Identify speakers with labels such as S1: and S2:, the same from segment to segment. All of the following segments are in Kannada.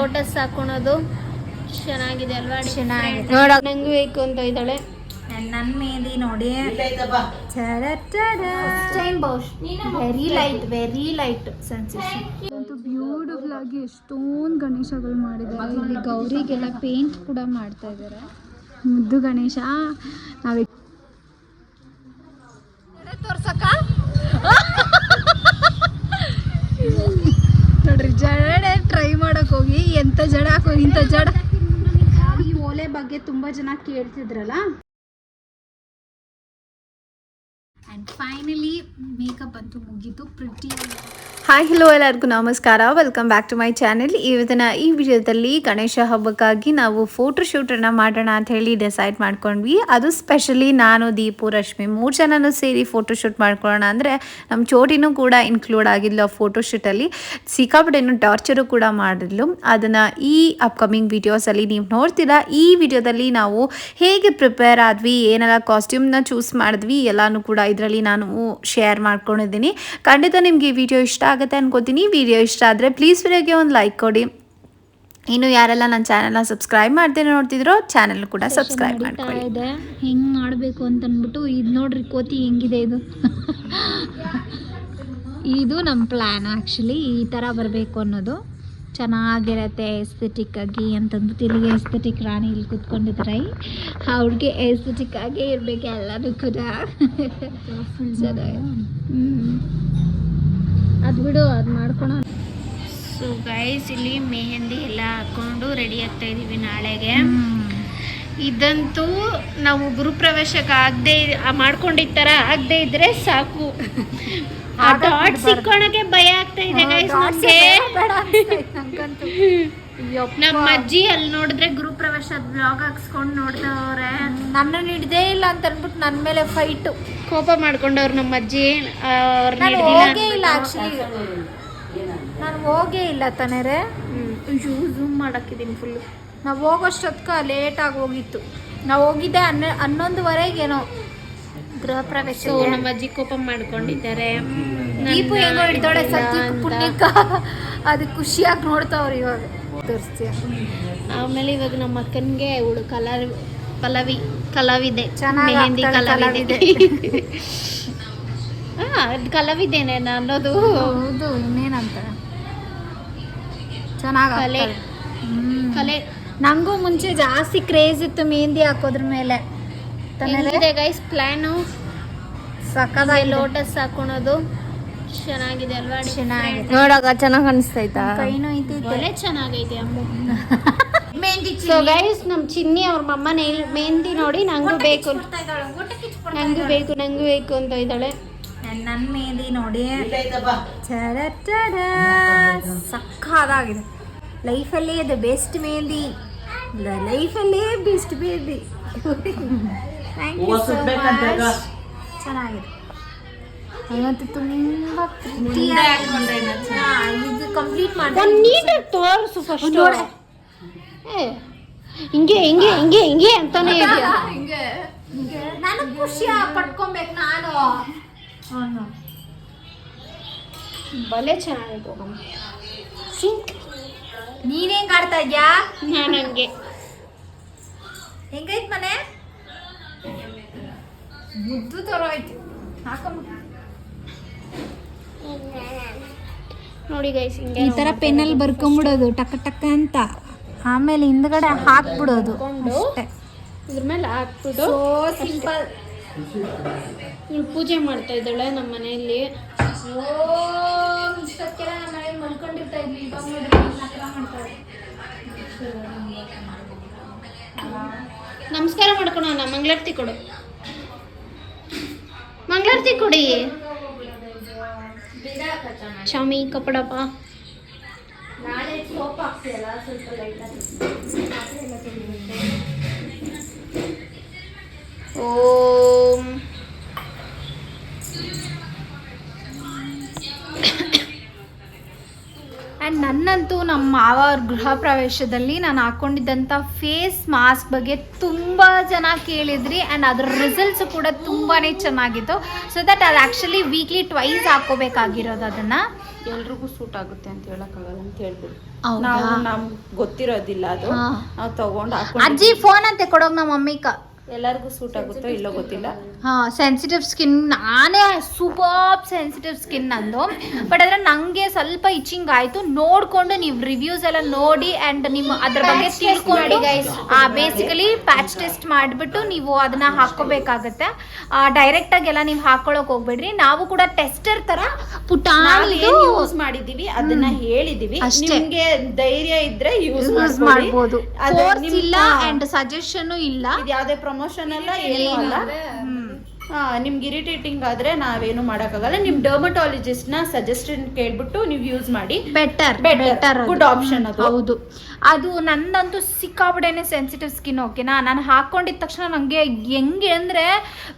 S1: ಫೋಟೋಸ್ ಹಾಕೊಳೋದು ಚೆನ್ನಾಗಿದೆ ಅಲ್ವಾ
S2: ಚೆನ್ನಾಗಿದೆ.
S1: ನೋಡ. ನಂಗೂ ಬೇಕು ಅಂತ ಇದ್ದಾಳೆ.
S2: ನನ್ನ ಮೇದಿ ನೋಡಿ. Very light very light sensation beautiful ಆಗಿ ಎಷ್ಟೊಂದು ಗಣೇಶಗಳು ಮಾಡಿದ್ದಾರೆ. ಇಲ್ಲಿ ಗೌರಿಗೆಲ್ಲ ಪೇಂಟ್ ಕೂಡ ಮಾಡ್ತಾ ಇದ್ದಾರೆ. ಮುದ್ದು ಗಣೇಶ ನಾವೇ ತೋರ್ಸಕ್ಕ ನೋಡ್ರಿ ಜಡ ಟ್ರೈ ಮಾಡಕ್ ಹೋಗಿ, ಎಂತ ಜಡ ಹಾಕೋಗಿ ಇಂತ ಜಡ. ಈ ಓಲೆ ಬಗ್ಗೆ ತುಂಬಾ ಜನ ಕೇಳ್ತಿದ್ರಲ್ಲ? ಅಂಡ್ ಫೈನಲಿ ಮೇಕಪ್ ಅಂತೂ ಮುಗೀತು ಪ್ರಿಟಿ
S3: ಹಾಯ್ ಹಲೋ ಎಲ್ಲರಿಗೂ ನಮಸ್ಕಾರ. Welcome back to my channel ಇವತ್ತಿನ ಈ ವಿಡಿಯೋದಲ್ಲಿ ಗಣೇಶ ಹಬ್ಬಕ್ಕಾಗಿ ನಾವು ಫೋಟೋ ಶೂಟನ್ನು ಮಾಡೋಣ ಅಂತ ಹೇಳಿ ಡಿಸೈಡ್ ಮಾಡ್ಕೊಂಡ್ವಿ. ಅದು ಸ್ಪೆಷಲಿ ನಾನು, ದೀಪು, ರಶ್ಮಿ ಮೂರು ಜನನೂ ಸೇರಿ ಫೋಟೋ ಶೂಟ್ ಮಾಡ್ಕೊಳ್ಳೋಣ ಅಂದರೆ ನಮ್ಮ ಚೋಟಿನೂ ಕೂಡ ಇನ್ಕ್ಲೂಡ್ ಆಗಿದ್ಲು ಆ ಫೋಟೋ ಶೂಟಲ್ಲಿ ಸಿಕ್ಕಾಪಟ್ಟೆನು ಟಾರ್ಚರು ಕೂಡ ಮಾಡಿದ್ಲು. ಅದನ್ನು ಈ ಅಪ್ಕಮಿಂಗ್ ವಿಡಿಯೋಸಲ್ಲಿ ನೀವು ನೋಡ್ತೀರಾ? ಈ ವಿಡಿಯೋದಲ್ಲಿ ನಾವು ಹೇಗೆ ಪ್ರಿಪೇರ್ ಆದ್ವಿ? ಏನೆಲ್ಲ ಕಾಸ್ಟ್ಯೂಮ್ನ ಚೂಸ್ ಮಾಡಿದ್ವಿ? ಎಲ್ಲನೂ ಕೂಡ ಇದರಲ್ಲಿ ನಾನು ಶೇರ್ ಮಾಡ್ಕೊಂಡಿದ್ದೀನಿ. ಖಂಡಿತ ನಿಮಗೆ ಈ ವಿಡಿಯೋ ಇಷ್ಟ ಆಗುತ್ತೆ ಅನ್ಕೋತೀನಿ. ವಿಡಿಯೋ ಇಷ್ಟ ಆದರೆ ಪ್ಲೀಸ್ ವಿಡಿಯೋಗೆ ಒಂದು ಲೈಕ್ ಕೊಡಿ. ಇನ್ನು ಯಾರೆಲ್ಲ ನನ್ನ ಚಾನೆಲ್ನ ಸಬ್ಸ್ಕ್ರೈಬ್ ಮಾಡ್ತೇನೆ ನೋಡ್ತಿದ್ರೋ ಚಾನೆಲ್ ಕೂಡ ಸಬ್ಸ್ಕ್ರೈಬ್ ಮಾಡ್ಕೊಳ್ಳಿ.
S2: ಇದೆ. ಹೆಂಗ್ ಮಾಡಬೇಕು ಅಂತ ಅಂದ್ಬಿಟ್ಟು ಇದು ನೋಡ್ರಿ ಕೋತಿ ಹೆಂಗಿದೆ ಇದು. ಇದು ನಮ್ಮ ಪ್ಲ್ಯಾನ್ ಆ್ಯಕ್ಚುಲಿ ಈ ಥರ ಬರಬೇಕು ಅನ್ನೋದು. ಚೆನ್ನಾಗಿರತ್ತೆ ಎಸ್ಥೆಟಿಕ್ ಆಗಿ ಅಂತಂದ್ಬಿಟ್ಟು ಇಲ್ಲಿಗೆ ಎಸ್ಥೆಟಿಕ್ ರಾಣಿ ಇಲ್ಲಿ ಕೂತ್ಕೊಂಡಿದ್ದಾರೆ ಅವ್ರಿಗೆ ಎಸ್ಥೆಟಿಕ್ ಆಗೇ ಇರಬೇಕು ಎಲ್ಲನೂ ಕೂಡ. ಚೆನ್ನಾಗಿ. ಹ್ಞೂ ಅದು ಬಿಡು ಅದು ಮಾಡ್ಕೊಳ
S1: ಸೊ ಗೈಸ್ ಇಲ್ಲಿ ಮೆಹಂದಿ ಎಲ್ಲ ಹಾಕೊಂಡು ರೆಡಿ ಆಗ್ತಾ ಇದೀವಿ ನಾಳೆಗೆ. ಇದಂತೂ ನಾವು ಗುರುಪ್ರವೇಶಕ್ಕೆ ಆಗದೆ ಮಾಡ್ಕೊಂಡಿದ್ದ ಥರ ಆಗದೆ ಇದ್ರೆ ಸಾಕು. ಆ ಡಾಟ್ ಸಿಕ್ಕೋಣಕ್ಕೆ ಭಯ ಆಗ್ತಾ ಇದೆ ಗೈಸ್ ನಮ್ಗೆ. ನಮ್ಮ ಅಜ್ಜಿ ಅಲ್ಲಿ ನೋಡಿದ್ರೆ ಗುರುಪ್ರವೇಶದ ಬ್ಲಾಗ್ ಹಾಕ್ಸ್ಕೊಂಡು ನೋಡ್ದವ್ರೆ.
S2: ನನ್ನನ್ನು ಹಿಡ್ದೇ ಇಲ್ಲ ಅಂತ ಅನ್ಬಿಟ್ಟು ನನ್ನ ಮೇಲೆ ಫೈಟು
S1: ಕೋಪ ಮಾಡ್ಕೊಂಡವ್ರು ನಮ್ಮ ಅಜ್ಜಿ.
S2: ನಾನು ಹೋಗೇ ಇಲ್ಲ ಆ್ಯಕ್ಚುಲಿ ನಾನು ಹೋಗೇ ಇಲ್ಲ ತಾನೇರೆ
S1: ಝೂಮ್ ಮಾಡಾಕಿದ್ದೀನಿ ಫುಲ್
S2: ನಾವು ಹೋಗೋಷ್ಟೊತ್ಕ ಲೇಟಾಗಿ ಹೋಗಿತ್ತು. ನಾವು ಹೋಗಿದ್ದೆ ಹನ್ನ ಹನ್ನೊಂದುವರೆಗೇನೋ ಗೃಹ ಪ್ರವೇಶ
S1: ನಮ್ಮ ಅಜ್ಜಿ ಕೋಪ ಮಾಡ್ಕೊಂಡಿದ್ದಾರೆ.
S2: ದೀಪು ಏನೋ ಹಿಡ್ದೋಳೆ ಸತ್ಯಕ್ಕೆ ಪುಣ್ಯಕ್ಕ. ಅದು ಖುಷಿಯಾಗಿ ನೋಡ್ತಾವ್ರು ಇವಾಗ. ತೋರಿಸ್ತೀಯ?
S1: ಆಮೇಲೆ ಇವಾಗ ನಮ್ಮ ಅಕ್ಕನಿಗೆ ಇವಳು ಕಲರ್ ಕಲಾವಿ ಕಲಾವಿದೆ
S2: ಚೆನ್ನಾಗಿ
S1: ಮೆಹಂದಿ ಕಲಾವಿದೆ. ಅದು ಕಲಾವಿದೇನೆ ಅನ್ನೋದು.
S2: ಹೌದು ಇನ್ನೇನಂತ? ಚೆನ್ನಾಗಿ
S1: ಕಲೆ. ಕಲೆ.
S2: ನಂಗೂ ಮುಂಚೆ ಜಾಸ್ತಿ ಕ್ರೇಜ್ ಇತ್ತು ಮೆಹಂದಿ ಹಾಕೋದ್ರ ಮೇಲೆ.
S1: ಗೈಸ್ ಪ್ಲ್ಯಾನು
S2: ಸಕ್ಕದಾಗಿ
S1: ಲೋಟಸ್ ಹಾಕೊಳೋದು. ಚೆನ್ನಾಗಿದೆ ಅಲ್ವಾ?
S2: ಚೆನ್ನಾಗಿದೆ.
S3: ನೋಡಾಗ ಚೆನ್ನಾಗಿ ಅನಿಸ್ತೈತಾ?
S2: ಕೈ ನೋಯ್ತೈತೆ
S1: ಒಳ್ಳೆ ಚೆನ್ನಾಗೈತೆ ಅಮ್ಮ.
S2: ಮೆಹಂದಿ
S1: ಸೊ ಗೈಸ್ ನಮ್ಮ ಚಿನ್ನಿ ಅವ್ರ ಮಮ್ಮ ನೇಲ್ ಮೆಹಂದಿ ನೋಡಿ ನಂಗೂ ಬೇಕು ನಂಗೂ ಬೇಕು ನಂಗೂ ಬೇಕು ಅಂತ ಇದ್ದಾಳೆ.
S2: ನನ್ನ ಮೆಹಂದಿ ನೋಡಿ. ಸಕ್ಕಾದಾಗಿದೆ ಲೈಫ್ ಅಲ್ಲಿ ಲೈಫಲ್ಲೇ the best mehndi. ಲೈಫಲ್ಲೇ best mehndi. Thank you so much ಚೆನ್ನಾಗಿದೆ. ಇವತ್ತು ತುಂಬ ಇದು ಕಂಪ್ಲೀಟ್ ಮಾಡಿ
S1: ನೀಟಾಗಿ ತೋರಿಸು ಫಸ್ಟ್ ಹಿಂಗೆ ಹಿಂಗೆ ಹಿಂಗೆ ಹಿಂಗೆ ಅಂತಾನೆ ಇದೆಯಾ?
S2: ನಾನು ಖುಷಿ ಪಟ್ಕೊಬೇಕು ನಾನು.
S1: ಬಲೆ ಚೆನ್ನಾಗಿದೆ
S2: ನೀನ್ ಹೆಂಗ್ ಆಡ್ತಾ ಇದ್ಯಾ?
S1: ನಾನು ಹಂಗೆ
S2: ಹೆಂಗೈತ್ ಮನೆ? ಮುದ್ದು ತರ ಐತಿ ಹಾಕೊಂಬಿಟ್ಟು
S1: ನೋಡಿ ಗೈಸ್ ಹಿಂಗೆ
S2: ಈ ತರ ಪೆನ್ನಲ್ಲಿ ಬರ್ಕೊಂಬಿಡೋದು ಟಕ ಟಕ ಅಂತ. ಆಮೇಲೆ ಹಿಂದ್ಗಡೆ ಹಾಕ್ಬಿಡೋದು. ಅಷ್ಟೇ.
S1: ಇದ್ರ ಮೇಲೆ ಹಾಕ್ಬಿಟ್ಟು
S2: ಸೋ ಸಿಂಪಲ್
S1: ಇವ್ಳು ಪೂಜೆ ಮಾಡ್ತಾ ಇದ್ದಾಳೆ ನಮ್ಮ ಮನೆಯಲ್ಲಿ.
S2: ಓಂ ಇಷ್ಟಕ್ಕೆಲ್ಲ ನಮ್ಮ ಮನೇಲಿ ಮಲ್ಕೊಂಡಿರ್ತಾ ಇದ್ವಿ. ಇವಾಗ ಮಾಡ್ತಾಳೆ.
S1: ನಮಸ್ಕಾರ ಮಾಡ್ಕೊಳೋಣ ಮಂಗಳಾರತಿ ಕೊಡು. ಮಂಗಳಾರತಿ ಕೊಡಿ. ಶಾಮಿ ಕಪಡಪ್ಪ
S2: ನಾಳೆ ಸೋಪ್ ಹಾಕ್ತೀಯಲ್ಲ ಸ್ವಲ್ಪ
S1: ಓಂ.
S2: ಆ್ಯಂಡ್ ನನ್ನಂತೂ ನಮ್ಮ ಮಾವ ಅವ್ರ ಗೃಹ ಪ್ರವೇಶದಲ್ಲಿ ನಾನು ಹಾಕ್ಕೊಂಡಿದ್ದಂಥ ಫೇಸ್ ಮಾಸ್ಕ್ ಬಗ್ಗೆ ತುಂಬ ಜನ ಕೇಳಿದ್ರಿ ಆ್ಯಂಡ್ ಅದರ ರಿಸಲ್ಟ್ಸು ಕೂಡ ತುಂಬಾ ಚೆನ್ನಾಗಿತ್ತು. ಸೊ ದಟ್ ಅದು ಆ್ಯಕ್ಚುಲಿ ವೀಕ್ಲಿ ಟ್ವೈಸ್ ಹಾಕೋಬೇಕಾಗಿರೋದು ಅದನ್ನು.
S3: ಎಲ್ರಿಗೂ ಸೂಟ್ ಆಗುತ್ತೆ ಅಂತ ಹೇಳಕ್ಕಾಗಲ್ಲ ಅಂತ
S2: ಹೇಳ್ಬಿಟ್ಟು?
S4: ನಾವು ನಮ್ಗೆ ಗೊತ್ತಿರೋದಿಲ್ಲ ಅದು. ನಾವು ತಗೊಂಡು
S2: ಅಜ್ಜಿ ಫೋನ್ ಅಂತೆ ಕೊಡೋಕೆ ನಮ್ಮ ಮಮ್ಮಿಕ
S4: ಎಲ್ಲರಿಗೂ ಸೂಟ್ ಆಗುತ್ತೋ ಇಲ್ಲೋ ಗೊತ್ತಿಲ್ಲ.
S2: ಹಾ ಸೆನ್ಸಿಟಿವ್ ಸ್ಕಿನ್ ನಾನೇ ಸೂಪರ್ ಸೆನ್ಸಿಟಿವ್ ಸ್ಕಿನ್ ನಂದು. ಬಟ್ ಅದ್ರ ನಂಗೆ ಸ್ವಲ್ಪ ಇಚಿಂಗ್ ಆಯ್ತು. ನೋಡ್ಕೊಂಡು ನೀವು ರಿವ್ಯೂಸ್ ಎಲ್ಲ ನೋಡಿ ಅಂಡ್ ನಿಮ್ಮ ಅದ್ರ ಬಗ್ಗೆ ತಿಳ್ಕೊಂಡು ಬೇಸಿಕಲಿ ಪ್ಯಾಚ್ ಟೆಸ್ಟ್ ಮಾಡಿಬಿಟ್ಟು ನೀವು ಅದನ್ನ ಹಾಕೋಬೇಕಾಗತ್ತೆ ಡೈರೆಕ್ಟ್ ಆಗೆಲ್ಲ ನೀವು ಹಾಕೊಳಕ್ ಹೋಗ್ಬೇಡ್ರಿ. ನಾವು ಕೂಡ ಟೆಸ್ಟರ್ ತರ ಪುಟಾಣಿ
S4: ಯೂಸ್ ಮಾಡಿದೀವಿ ಅದನ್ನ ಹೇಳಿದೀವಿ ನಿಮಗೆ ಧೈರ್ಯ ಇದ್ರೆ ಯೂಸ್
S2: ಯೂಸ್ ಮಾಡ್ಬೋದು. ಫೋರ್ಸ್ ಇಲ್ಲ ಅಂಡ್ ಸಜೆಷನ್ ಇಲ್ಲ.
S4: ಇದು ಯಾವ್ದೇ ಪ್ರಮೋಷನ್ ಅಲ್ಲ ಏನೂ ಅಲ್ಲ. ನಿಮ್ಗೆ ಇರಿಟೇಟಿಂಗ್ ಆದ್ರೆ ನಾವೇನು ಮಾಡೋಕ್ಕಾಗಲ್ಲ. ನಿಮ್ ಡರ್ಮಟಾಲಜಿಸ್ಟ್ನ ಸಜೆಷನ್ ಕೇಳ್ಬಿಟ್ಟು ನೀವು ಯೂಸ್ ಮಾಡಿ.
S2: ಬೆಟರ್. ಬೆಟರ್
S4: ಗುಡ್ ಆಪ್ಷನ್ ಅದು.
S2: ಹೌದು. ಅದು ನಂದಂತೂ ಸಿಕ್ಕಾಬಿಡೇನೆ ಸೆನ್ಸಿಟಿವ್ ಸ್ಕಿನ್ ಓಕೆನಾ ನಾನು ಹಾಕೊಂಡಿದ ತಕ್ಷಣ ನನಗೆ ಹೆಂಗೆ ಅಂದ್ರೆ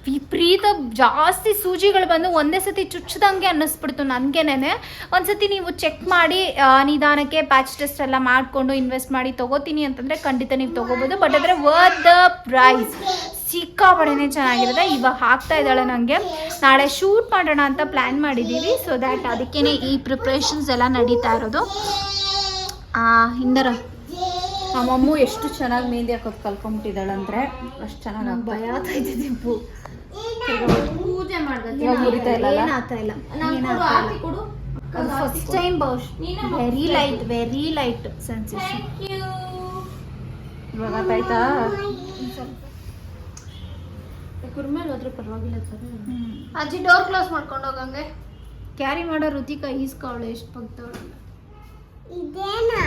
S2: ವಿಪರೀತ ಜಾಸ್ತಿ ಸೂಜಿಗಳು ಬಂದು ಒಂದೇ ಸತಿ ಚುಚ್ಚದಂಗೆ ಅನ್ನಿಸ್ಬಿಡ್ತು ನನಗೇನೆ ಒಂದ್ಸತಿ ನೀವು ಚೆಕ್ ಮಾಡಿ ನಿಧಾನಕ್ಕೆ ಪ್ಯಾಚ್ ಟೆಸ್ಟ್ ಎಲ್ಲ ಮಾಡಿಕೊಂಡು ಇನ್ವೆಸ್ಟ್ ಮಾಡಿ ತಗೋತೀನಿ ಅಂತಂದ್ರೆ ಖಂಡಿತ ನೀವು ತಗೋಬಹುದು ಬಟ್ ಆದರೆ ವರ್ತ್ ದ ಪ್ರೈಸ್ ಸಿಕ್ಕಾಪಡೆನೇ ಚೆನ್ನಾಗಿರುತ್ತೆ ಇವಾಗ ಹಾಕ್ತಾ ಇದ್ದಾಳೆ ನನಗೆ ನಾಳೆ ಶೂಟ್ ಮಾಡೋಣ ಅಂತ ಪ್ಲ್ಯಾನ್ ಮಾಡಿದ್ದೀವಿ. ಸೊ ದ್ಯಾಟ್ ಅದಕ್ಕೇ ಈ ಪ್ರಿಪ್ರೇಷನ್ಸ್ ಎಲ್ಲ ನಡೀತಾ ಇರೋದು. ಆ, ಹಿಂದರ
S4: ನಮ್ಮಮ್ಮು ಎಷ್ಟು ಚೆನ್ನಾಗಿ ಮೆಹಂದಿ ಹಾಕೋದು ಕಲ್ಕೊಂಬಿಟ್ಟಿದ್ದಾಳಂದ್ರೆ ಅಷ್ಟು ಚೆನ್ನಾಗಿ
S2: ಭಯ ಆಗ್ತಾ ಇದೆ ದಿಪ್ಪು ಪೂಜೆ first time very light very light sensation
S4: ಇವಾಗ ಆಯ್ತಾ?
S1: ಕುರ್ಮೇಲೆ ಹೋದ್ರೆ ಪರವಾಗಿಲ್ಲ ಸರ್.
S2: ಅಜ್ಜಿ ಡೋರ್ ಕ್ಲೋಸ್ ಮಾಡ್ಕೊಂಡು ಹೋಗಂಗೆ. ಕ್ಯಾರಿ ಮಾಡೋ ರುತಿಕ ಈಸ್ಕೊಳ್ಳೆ ಎಷ್ಟು ಇದೇನಾ?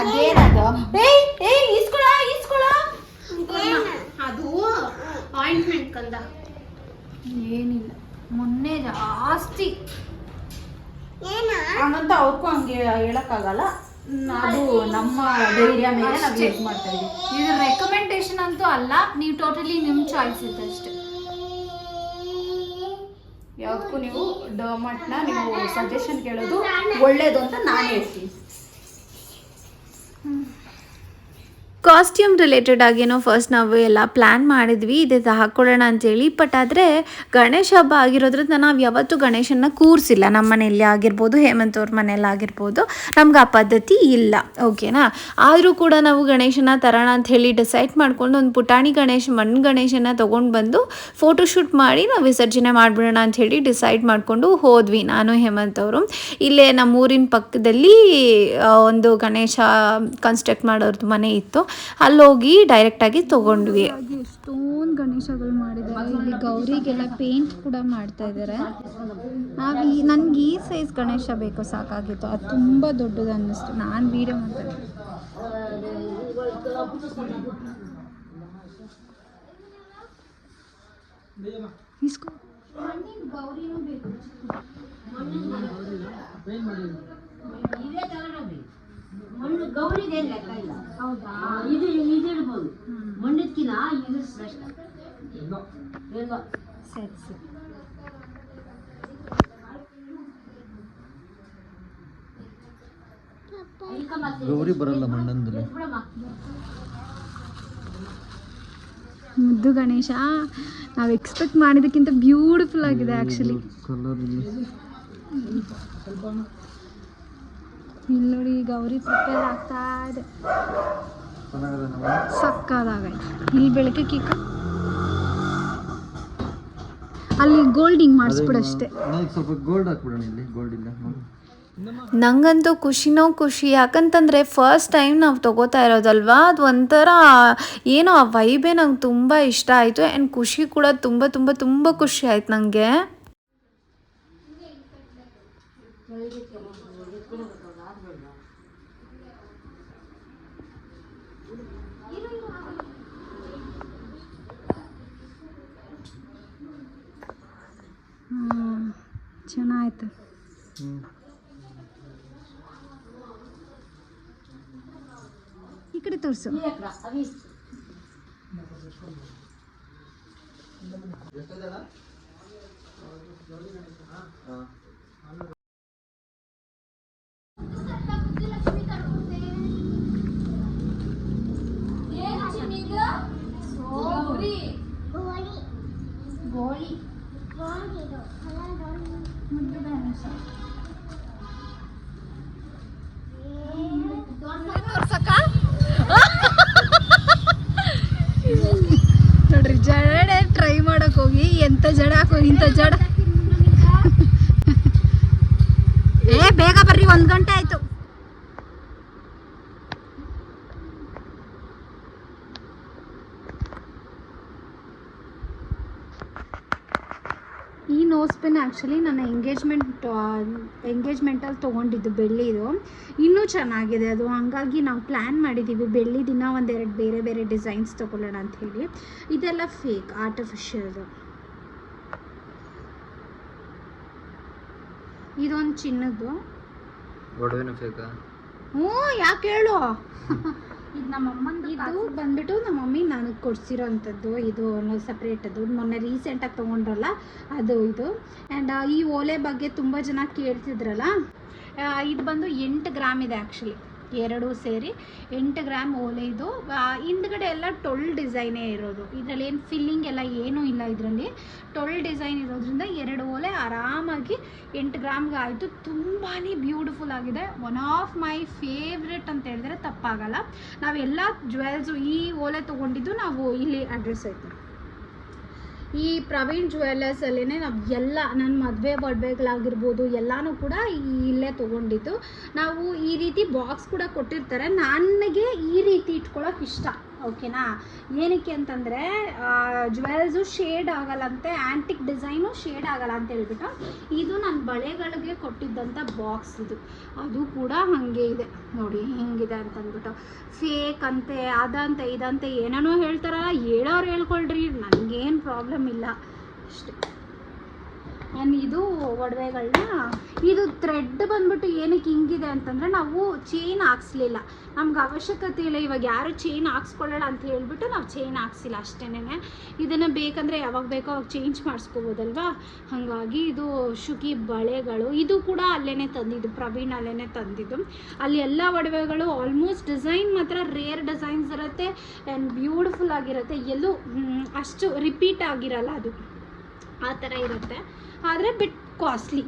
S4: ಅದೇನದು? ಏಯ್ ಏಯ್ ಇಸ್ಕೊಳ ಈಸ್ಕೊಳ.
S1: ಅದು ಆಯಿಂಟ್ಮೆಂಟ್ ಕಂದ.
S2: ಏನಿಲ್ಲ. ಮೊನ್ನೆ ಜಾಸ್ತಿ.
S4: ಹಂಗಂತ ಅವ್ರಿಗೂ ಹಂಗೆ ಹೇಳಕ್ಕಾಗಲ್ಲ. ಅದು ನಮ್ಮ ಧೈರ್ಯ ಮೇಲೆ ನಾವು ಯೂಸ್ ಮಾಡ್ತಾ ಇದ್ದೀವಿ.
S2: ಇದು ರೆಕಮೆಂಡೇಶನ್ ಅಂತೂ ಅಲ್ಲ, ನೀವು ಟೋಟಲಿ ನಿಮ್ಮ ಚಾಯ್ಸ್ ಇದೆ ಅಷ್ಟೇ.
S4: ಯಾವುದಕ್ಕೂ ನೀವು ಡರ್ಮಟ್ನ ನೀವು ಸಜೆಷನ್ ಕೇಳೋದು ಒಳ್ಳೇದು ಅಂತ ನಾನು ಹೇಳ್ತೀನಿ.
S3: ಕಾಸ್ಟ್ಯೂಮ್ ರಿಲೇಟೆಡ್ ಆಗೇನೋ ಫಸ್ಟ್ ನಾವು ಎಲ್ಲ ಪ್ಲ್ಯಾನ್ ಮಾಡಿದ್ವಿ, ಇದೆ ಹಾಕ್ಕೊಳ್ಳೋಣ ಅಂತೇಳಿ. ಬಟ್ ಆದರೆ ಗಣೇಶ ಹಬ್ಬ ಆಗಿರೋದ್ರಿಂದ ನಾವು ಯಾವತ್ತೂ ಗಣೇಶನ ಕೂರಿಸಿಲ್ಲ. ನಮ್ಮ ಮನೆಯಲ್ಲಿ ಆಗಿರ್ಬೋದು, ಹೇಮಂತ್ ಅವ್ರ ಮನೆಯಲ್ಲಿ ಆಗಿರ್ಬೋದು. ನಮ್ಗೆ ಆ ಪದ್ಧತಿ ಇಲ್ಲ. ಓಕೆನಾ ಆದರೂ ಕೂಡ ನಾವು ಗಣೇಶನ ತರೋಣ ಅಂತ ಹೇಳಿ ಡಿಸೈಡ್ ಮಾಡ್ಕೊಂಡು ಒಂದು ಪುಟಾಣಿ ಗಣೇಶ ಮಣ್ಣು ಗಣೇಶನ ತೊಗೊಂಡು ಬಂದು ಫೋಟೋಶೂಟ್ ಮಾಡಿ ನಾವು ವಿಸರ್ಜನೆ ಮಾಡಿಬಿಡೋಣ ಅಂತ ಹೇಳಿ ಡಿಸೈಡ್ ಮಾಡಿಕೊಂಡು ಹೋದ್ವಿ ನಾನು, ಹೇಮಂತ್ ಅವರು. ಇಲ್ಲೇ ನಮ್ಮ ಊರಿನ ಪಕ್ಕದಲ್ಲಿ ಒಂದು ಗಣೇಶ ಕನ್ಸ್ಟ್ರಕ್ಟ್ ಮಾಡೋರ್ದು ಮನೆ ಇತ್ತು. ಅಲ್ಲೋಗಿ ಡೈರೆಕ್ಟಾಗಿ ತೊಗೊಂಡ್ವಿ.
S2: ಎಷ್ಟೊಂದು ಗಣೇಶಗಳು ಮಾಡಿದ್ದಾರೆ ಇಲ್ಲಿ ಗೌರಿಗೆಲ್ಲ ಪೇಂಟ್ ಕೂಡ ಮಾಡ್ತಾ ಇದ್ದಾರೆ ನಾವು ಈ ನನಗೆ ಈ ಸೈಜ್ ಗಣೇಶ ಬೇಕು ಸಾಕಾಗಿತ್ತು. ಅದು ತುಂಬ ದೊಡ್ಡದು ಅನ್ನಿಸ್ತು. ನಾನು ವೀಡಿಯೋ ಮಾಡ್ತೇನೆ ಇಸ್ಕೊ.
S5: ಮಣ್ಣು ಗೌರಿಗೆ ಲೆಕ್ಕ ಇಲ್ಲ. ಇದು ಇದು ಇದಿಡ್ಬೋದು ಮಣ್ಣಕ್ಕಿನ ಇದು ಶ್ರೇಷ್ಠ. ಎಲ್ಲೋ
S2: ಸರಿ ಸರಿ.
S6: ಗೌರಿ ಬರಲ್ಲ ಮಣ್ಣಂದಲ್ಲಿ.
S2: ಮುದ್ದು ಗಣೇಶ ನಾವು ಎಕ್ಸ್ಪೆಕ್ಟ್ ಮಾಡಿದಕ್ಕಿಂತ ಬ್ಯೂಟಿಫುಲ್ ಆಗಿದೆ ಆ್ಯಕ್ಚುಲಿ
S6: ಕಲರ್ ಇಲ್ಲ
S2: ನೋಡಿ ಗೌರಿ ಪ್ರಿಪೇರ್ ಆಗ್ತಾ ಇದೆ. ಸಕ್ಕದಾಗೈತೆ ಇಲ್ಲಿ ಬೆಳಗ್ಗೆ ಕಿಕ್ಕ ಅಲ್ಲಿ ಗೋಲ್ಡಿಂಗ್ ಮಾಡಿಸ್ಬಿಡಷ್ಟೇ
S6: ಸ್ವಲ್ಪ ಗೋಲ್ಡ್ ಹಾಕ್ಬಿಡೋಣ ಇಲ್ಲಿ ಗೋಲ್ಡ್ ಇಲ್ಲ ನೋಡಿ.
S3: ನಂಗಂತೂ ಖುಷಿನೋ ಖುಷಿ ಯಾಕಂತಂದರೆ ಫಸ್ಟ್ ಟೈಮ್ ನಾವು ತಗೋತಾ ಇರೋದಲ್ವಾ? ಅದು ಒಂಥರ ಏನೋ ಆ ವೈಬೇ ನಂಗೆ ತುಂಬ ಇಷ್ಟ ಆಯಿತು. ಆ್ಯಂಡ್ ಖುಷಿ ಕೂಡ ತುಂಬ ತುಂಬ ತುಂಬ ಖುಷಿ ಆಯ್ತು ನನಗೆ
S2: ಚೆನ್ನಾಯಿತು ಈ ಕಡೆ ತೋರಿಸು ನೋಸ್ ಪೆನ್ ಆ್ಯಕ್ಚುಲಿ ನನ್ನ ಎಂಗೇಜ್ಮೆಂಟ್ ಎಂಗೇಜ್ಮೆಂಟಲ್ಲಿ ತೊಗೊಂಡಿದ್ದು ಬೆಳ್ಳಿದು. ಇನ್ನೂ ಚೆನ್ನಾಗಿದೆ ಅದು. ಹಾಗಾಗಿ ನಾವು ಪ್ಲ್ಯಾನ್ ಮಾಡಿದ್ದೀವಿ ಬೆಳ್ಳಿ ದಿನ ಒಂದೆರಡು ಬೇರೆ ಬೇರೆ ಡಿಸೈನ್ಸ್ ತೊಗೊಳ್ಳೋಣ ಅಂತ ಹೇಳಿ. ಇದೆಲ್ಲ ಫೇಕ್ ಆರ್ಟಿಫಿಷಿಯಲ್ದು ಇದೊಂದು ಚಿನ್ನದ್ದು. ಹ್ಞೂ ಯಾಕೆ ಹೇಳು? ಇದು ನಮ್ಮ ಅಮ್ಮಂದು ಇದು ಬಂದ್ಬಿಟ್ಟು ನಮ್ಮ ಮಮ್ಮಿ ನನಗೆ ಕೊಡ್ಸಿರೋ ಅಂಥದ್ದು ಇದು ಸಪ್ರೇಟ್ ಅದು. ಮೊನ್ನೆ ರೀಸೆಂಟಾಗಿ ತೊಗೊಂಡ್ರಲ್ಲ ಅದು ಇದು. ಆ್ಯಂಡ್ ಈ ಓಲೆ ಬಗ್ಗೆ ತುಂಬ ಜನ ಕೇಳ್ತಿದ್ರಲ್ಲ ಇದು ಬಂದು ಎಂಟು ಗ್ರಾಮ್ ಇದೆ ಆ್ಯಕ್ಚುಲಿ ಎರಡು ಸೇರಿ ಎಂಟು ಗ್ರಾಮ್ ಓಲೆ ಇದು ಹಿಂದ್ಗಡೆ ಎಲ್ಲ ಟೊಳ್ ಡಿಸೈನೇ ಇರೋದು. ಇದರಲ್ಲಿ ಏನು ಫಿಲ್ಲಿಂಗ್ ಎಲ್ಲ ಏನೂ ಇಲ್ಲ ಇದರಲ್ಲಿ. ಟೊಲ್ ಡಿಸೈನ್ ಇರೋದ್ರಿಂದ ಎರಡು ಓಲೆ ಆರಾಮಾಗಿ ಎಂಟು ಗ್ರಾಮ್ಗೆ ಆಯಿತು. ತುಂಬಾ ಬ್ಯೂಟಿಫುಲ್ ಆಗಿದೆ. ಒನ್ ಆಫ್ ಮೈ ಫೇವ್ರೆಟ್ ಅಂತ ಹೇಳಿದ್ರೆ ತಪ್ಪಾಗಲ್ಲ. ನಾವೆಲ್ಲ ಜ್ಯುವೆಲ್ಸು ಈ ಓಲೆ ತೊಗೊಂಡಿದ್ದು ನಾವು ಇಲ್ಲಿ ಅಡ್ರೆಸ್ ಐತೆ ಈ ಪ್ರವೀಣ್ ಜ್ಯುವೆಲ್ಲರ್ಸಲ್ಲೇ ನಾವು ಎಲ್ಲ ನನ್ನ ಮದುವೆ ಒಡವೆಗಳಾಗಿರ್ಬೋದು ಎಲ್ಲನೂ ಕೂಡ ಇಲ್ಲೇ ತೊಗೊಂಡಿದ್ದು. ನಾವು ಈ ರೀತಿ ಬಾಕ್ಸ್ ಕೂಡ ಕೊಟ್ಟಿರ್ತಾರೆ. ನನಗೆ ಈ ರೀತಿ ಇಟ್ಕೊಳ್ಳೋಕೆ ಇಷ್ಟ. ಓಕೆನಾ? ಏನಕ್ಕೆ ಅಂತಂದರೆ ಜ್ಯುವೆಲ್ಸು ಶೇಡ್ ಆಗಲ್ಲಂತೆ ಆ್ಯಂಟಿಕ್ ಡಿಸೈನು ಶೇಡ್ ಆಗಲ್ಲ ಅಂತ ಹೇಳ್ಬಿಟ್ಟು, ಇದು ನನ್ನ ಬಳೆಗಳಿಗೆ ಕೊಟ್ಟಿದ್ದಂಥ ಬಾಕ್ಸ್ ಇದು. ಅದು ಕೂಡ ಹಾಗೆ ಇದೆ. ನೋಡಿ, ಹೆಂಗಿದೆ ಅಂತಂದ್ಬಿಟ್ಟು. ಫೇಕ್ ಅಂತೆ, ಅದಂತೆ, ಇದಂತೆ, ಏನೇನೋ ಹೇಳ್ತಾರಲ್ಲ, ಹೇಳೋರು ಹೇಳ್ಕೊಳ್ರಿ, ನನಗೇನು ಪ್ರಾಬ್ಲಮ್ ಇಲ್ಲ. ಅಷ್ಟೆ. ಆ್ಯಂಡ್ ಇದು ಒಡವೆಗಳನ್ನ ಇದು ಥ್ರೆಡ್ ಬಂದ್ಬಿಟ್ಟು ಏನಕ್ಕೆ ಹಿಂಗಿದೆ ಅಂತಂದರೆ ನಾವು ಚೈನ್ ಹಾಕ್ಸ್ಲಿಲ್ಲ. ನಮ್ಗೆ ಅವಶ್ಯಕತೆ ಇಲ್ಲ, ಇವಾಗ ಯಾರು ಚೈನ್ ಹಾಕ್ಸ್ಕೊಳ್ಳೋಣ ಅಂತ ಹೇಳ್ಬಿಟ್ಟು ನಾವು ಚೈನ್ ಹಾಕ್ಸಿಲ್ಲ ಅಷ್ಟೇನೆ. ಇದನ್ನು ಬೇಕಂದರೆ ಯಾವಾಗ ಬೇಕೋ ಅವಾಗ ಚೇಂಜ್ ಮಾಡಿಸ್ಕೋಬೋದಲ್ವಾ? ಹಾಗಾಗಿ ಇದು ಶುಕಿ ಬಳೆಗಳು. ಇದು ಕೂಡ ಅಲ್ಲೇ ತಂದಿದ್ದು, ಪ್ರವೀಣ್ ಅಲ್ಲೇ ತಂದಿದ್ದು. ಅಲ್ಲಿ ಎಲ್ಲ ಒಡವೆಗಳು ಆಲ್ಮೋಸ್ಟ್ ಡಿಸೈನ್ ಮಾತ್ರ ರೇರ್ ಡಿಸೈನ್ಸ್ ಇರುತ್ತೆ ಆ್ಯಂಡ್ ಬ್ಯೂಟಿಫುಲ್ ಆಗಿರುತ್ತೆ. ಎಲ್ಲೂ ಅಷ್ಟು ರಿಪೀಟ್ ಆಗಿರಲ್ಲ ಅದು. ಆ ಥರ ಇರುತ್ತೆ. ಆದರೆ ಬಿಟ್ ಕಾಸ್ಟ್ಲಿ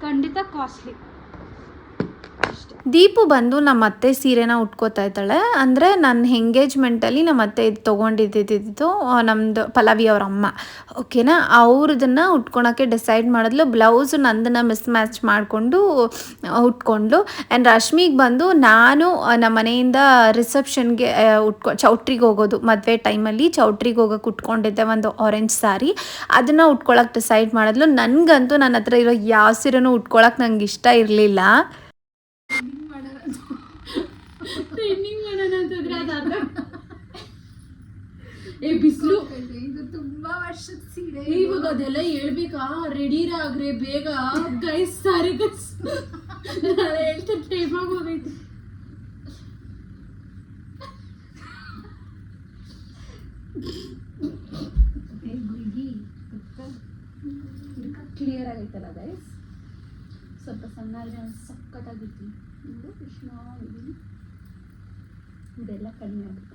S2: ಖಂಡಿತ ಕಾಸ್ಟ್ಲಿ
S3: ದೀಪು ಬಂದು ನಮ್ಮ ಅತ್ತೆ ಸೀರೆನ ಉಟ್ಕೋತಾ ಇದ್ದಾಳೆ. ಅಂದರೆ ನನ್ನ ಎಂಗೇಜ್ಮೆಂಟಲ್ಲಿ ನಮ್ಮ ಅತ್ತೆ ಇದು ತೊಗೊಂಡಿದ್ದಿದ್ದು ನಮ್ಮದು ಪಲ್ಲವಿ ಅವ್ರ ಅಮ್ಮ. ಓಕೆನಾ? ಅವ್ರದನ್ನು ಉಟ್ಕೊಳಕ್ಕೆ ಡಿಸೈಡ್ ಮಾಡಿದ್ಲು. ಬ್ಲೌಸ್ ನಂದನ್ನು ಮಿಸ್ ಮ್ಯಾಚ್ ಮಾಡಿಕೊಂಡು ಉಟ್ಕೊಂಡ್ಲು. ಆ್ಯಂಡ್ ರಶ್ಮಿಗೆ ಬಂದು ನಾನು ನಮ್ಮ ಮನೆಯಿಂದ ರಿಸೆಪ್ಷನ್ಗೆ ಉಟ್ಕೊ, ಚೌಟ್ರಿಗೆ ಹೋಗೋದು. ಮದುವೆ ಟೈಮಲ್ಲಿ ಚೌಟ್ರಿಗೆ ಹೋಗೋಕೆ ಉಟ್ಕೊಂಡಿದ್ದೆ ಒಂದು ಆರೆಂಜ್ ಸಾರಿ ಅದನ್ನು ಉಟ್ಕೊಳಕ್ಕೆ ಡಿಸೈಡ್ ಮಾಡಿದ್ಲು. ನನಗಂತೂ ನನ್ನ ಹತ್ರ ಇರೋ ಯಾವ ಸೀರೆನೂ ಉಟ್ಕೊಳಕ್ಕೆ ನಂಗೆ ಇಷ್ಟ ಇರಲಿಲ್ಲ.
S4: ಏ ಬಿಸಿಲು.
S2: ಇದು ತುಂಬಾ ವರ್ಷದ ಸೀರೆ
S4: ಇವಾಗ ಅದೆಲ್ಲ ಹೇಳ್ಬೇಕಾ? ರೆಡಿ ಆಗ್ರೆ ಬೇಗ. ಗೈಸ್ ಸಾರಿ ಗೈಸ್ ನಾನು ಹೇಳ್ತಾ ಟೈಮ್ ಆಗೋಗೈತೆ
S2: ಕ್ಲಿಯರ್ ಆಗೈತಲ್ಲ ಗೈಸ್ ಸ್ವಲ್ಪ ಸಣ್ಣ ಸಕ್ಕತ್ತಾಗಿರ್ತೀನಿ ನೋಡು ಕೃಷ್ಣ, ಇದು ಇದೆಲ್ಲ ಕಡಿಮೆ ಆಗುತ್ತೆ.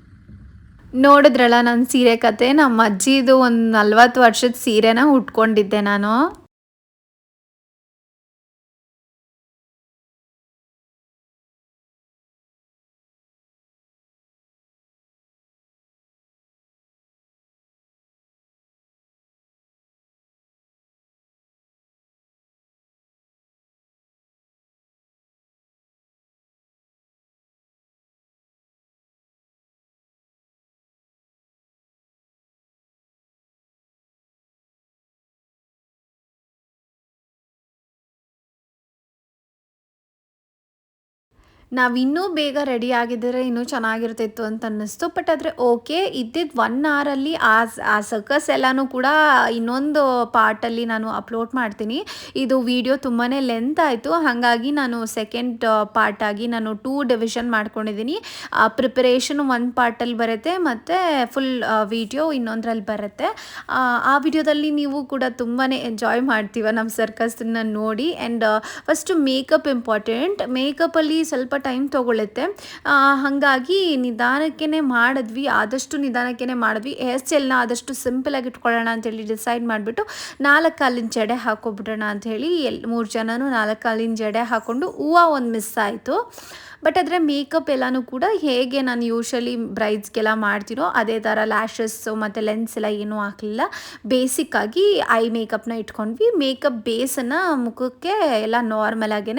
S3: ನೋಡಿದ್ರಲ್ಲ ನನ್ನ ಸೀರೆ ಕತೆ? ನಮ್ಮ ಅಜ್ಜಿದು ಒಂದು ನಲ್ವತ್ತು ವರ್ಷದ ಸೀರೆನ ಉಟ್ಕೊಂಡಿದ್ದೆ ನಾನು. ನಾವಿನ್ನೂ ಬೇಗ ರೆಡಿ ಆಗಿದ್ದರೆ ಇನ್ನೂ ಚೆನ್ನಾಗಿರ್ತಿತ್ತು ಅಂತ ಅನ್ನಿಸ್ತು. ಬಟ್ ಆದರೆ ಓಕೆ ಇದ್ದಿದ್ದು ಒನ್ ಅವರಲ್ಲಿ ಆ ಆ ಸರ್ಕಸ್ ಎಲ್ಲನೂ ಕೂಡ ಇನ್ನೊಂದು ಪಾರ್ಟಲ್ಲಿ ನಾನು ಅಪ್ಲೋಡ್ ಮಾಡ್ತೀನಿ. ಇದು ವಿಡಿಯೋ ತುಂಬಾ ಲೆಂತ್ ಆಯಿತು. ಹಾಗಾಗಿ ನಾನು ಸೆಕೆಂಡ್ ಪಾರ್ಟಾಗಿ ನಾನು ಟೂ ಡಿವಿಷನ್ ಮಾಡ್ಕೊಂಡಿದ್ದೀನಿ. ಪ್ರಿಪರೇಷನ್ ಒಂದು ಪಾರ್ಟಲ್ಲಿ ಬರುತ್ತೆ, ಮತ್ತು ಫುಲ್ ವಿಡಿಯೋ ಇನ್ನೊಂದರಲ್ಲಿ ಬರುತ್ತೆ. ಆ ವಿಡಿಯೋದಲ್ಲಿ ನೀವು ಕೂಡ ತುಂಬಾ ಎಂಜಾಯ್ ಮಾಡ್ತೀವ ನಮ್ಮ ಸರ್ಕಸ್ನ ನೋಡಿ. ಆ್ಯಂಡ್ ಫಸ್ಟು ಮೇಕಪ್ ಇಂಪಾರ್ಟೆಂಟ್ ಮೇಕಪ್ಪಲ್ಲಿ ಸ್ವಲ್ಪ ಟೈಮ್ ತೊಗೊಳುತ್ತೆ ಹಾಗಾಗಿ ನಿಧಾನಕ್ಕೇ ಮಾಡಿದ್ವಿ, ಆದಷ್ಟು ನಿಧಾನಕ್ಕೇ ಮಾಡಿದ್ವಿ. ಹೇರ್ ಸ್ಟೈಲ್ನ ಆದಷ್ಟು ಸಿಂಪಲಾಗಿ ಇಟ್ಕೊಳ್ಳೋಣ ಅಂಥೇಳಿ ಡಿಸೈಡ್ ಮಾಡಿಬಿಟ್ಟು ನಾಲ್ಕು ಕಾಲಿನ ಜಡೆ ಹಾಕೋಬಿಡೋಣ ಅಂಥೇಳಿ ಎಲ್ ಮೂರು ಜನನೂ ನಾಲ್ಕು ಕಾಲಿನ ಜಡೆ ಹಾಕ್ಕೊಂಡು ಹೂವು ಒಂದು ಮಿಸ್ ಆಯಿತು. ಬಟ್ ಅದರ ಮೇಕಪ್ ಎಲ್ಲನೂ ಕೂಡ ಹೇಗೆ ನಾನು ಯೂಶಲಿ ಬ್ರೈಡ್ಸ್ಗೆಲ್ಲ ಮಾಡ್ತೀನೋ ಅದೇ ಥರ ಲ್ಯಾಶಸ್ಸು ಮತ್ತು ಲೆನ್ಸ್ ಎಲ್ಲ ಏನೂ ಹಾಕಲಿಲ್ಲ. ಬೇಸಿಕ್ಕಾಗಿ ಐ ಮೇಕಪ್ನ ಇಟ್ಕೊಂಡ್ವಿ. ಮೇಕಪ್ ಬೇಸನ್ನು ಮುಖಕ್ಕೆ ಎಲ್ಲ ನಾರ್ಮಲ್ ಆಗೇ